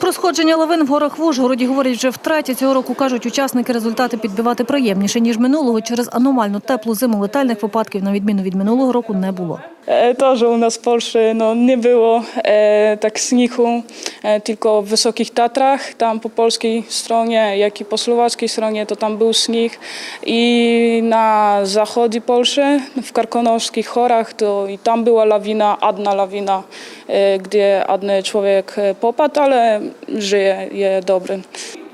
Про сходження лавин в горах в Ужгороді говорять вже втретє. Цього року кажуть, учасники результати підбивати приємніше ніж минулого. Через аномально теплу зиму летальних випадків, на відміну від минулого року, не було. E, To, że u nas w Polsce no, nie było e, tak śniegu, e, tylko w Wysokich Tatrach, tam po polskiej stronie, jak i po słowackiej stronie, to tam był śnieg. I na zachodzie Polski, w Karkonoskich Chorach, to i tam była lawina, adna lawina, e, gdzie adny człowiek e, popadł, ale żyje, je dobry.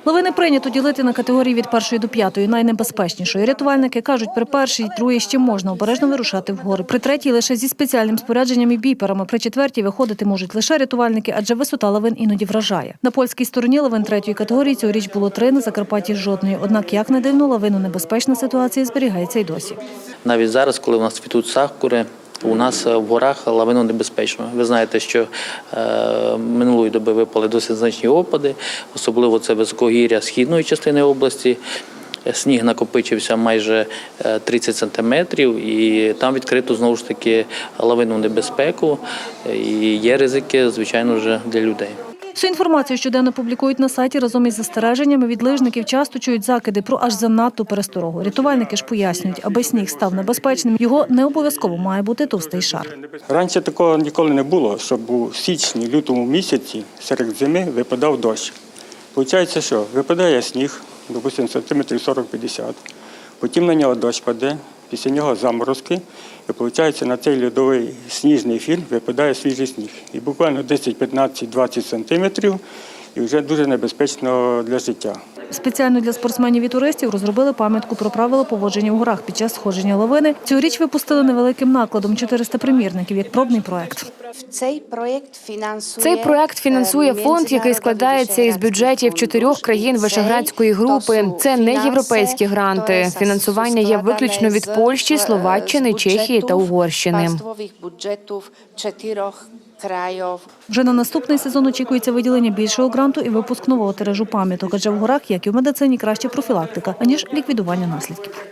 Лавини прийнято ділити на категорії від першої до п'ятої, найнебезпечнішої. Рятувальники кажуть, при першій, другій ще можна обережно вирушати в гори. При третій лише зі спеціальним спорядженням і біперами. При четвертій виходити можуть лише рятувальники, адже висота лавин іноді вражає. На польській стороні лавин третьої категорії цьогоріч було три, на Закарпатті жодної. Однак, як не дивно, лавину небезпечна ситуація зберігається й досі. Навіть зараз, коли у нас цвітуть сакури, у нас е, в горах лавино небезпечно. Ви знаєте, що е, минулої доби випали досить значні опади, особливо це високогір'я східної частини області. Е, Сніг накопичився майже е, 30 сантиметрів, і там відкрито знову ж таки лавину небезпеку. Е, І є ризики, звичайно, вже для людей. Всю інформацію щоденно публікують на сайті разом із застереженнями. Від лижників часто чують закиди про аж занадто пересторогу. Рятувальники ж пояснюють, аби сніг став небезпечним, його не обов'язково має бути товстий шар. Раніше такого ніколи не було, щоб у січні, лютому місяці серед зими випадав дощ. Получається, що випадає сніг, допустимо, сантиметрів 40-50, потім на нього дощ паде, після нього заморозки, і виходить, на цей льодовий сніжний фільм випадає свіжий сніг. І буквально 10, 15, 20 сантиметрів, і вже дуже небезпечно для життя. Спеціально для спортсменів і туристів розробили пам'ятку про правила поводження в горах під час сходження лавини. Цьогоріч випустили невеликим накладом 400 примірників як пробний проект. Цей проєкт фінансує Цей проект фінансує фонд, який складається із бюджетів чотирьох країн Вишеградської групи. Це не європейські гранти. Фінансування є виключно від Польщі, Словаччини, Чехії та Угорщини. бюджетів чотирьох країв. Вже на наступний сезон очікується виділення більшого гранту і випуск нового тиражу пам'яток, адже в горах, як і в медицині, краще профілактика, аніж ліквідування наслідків.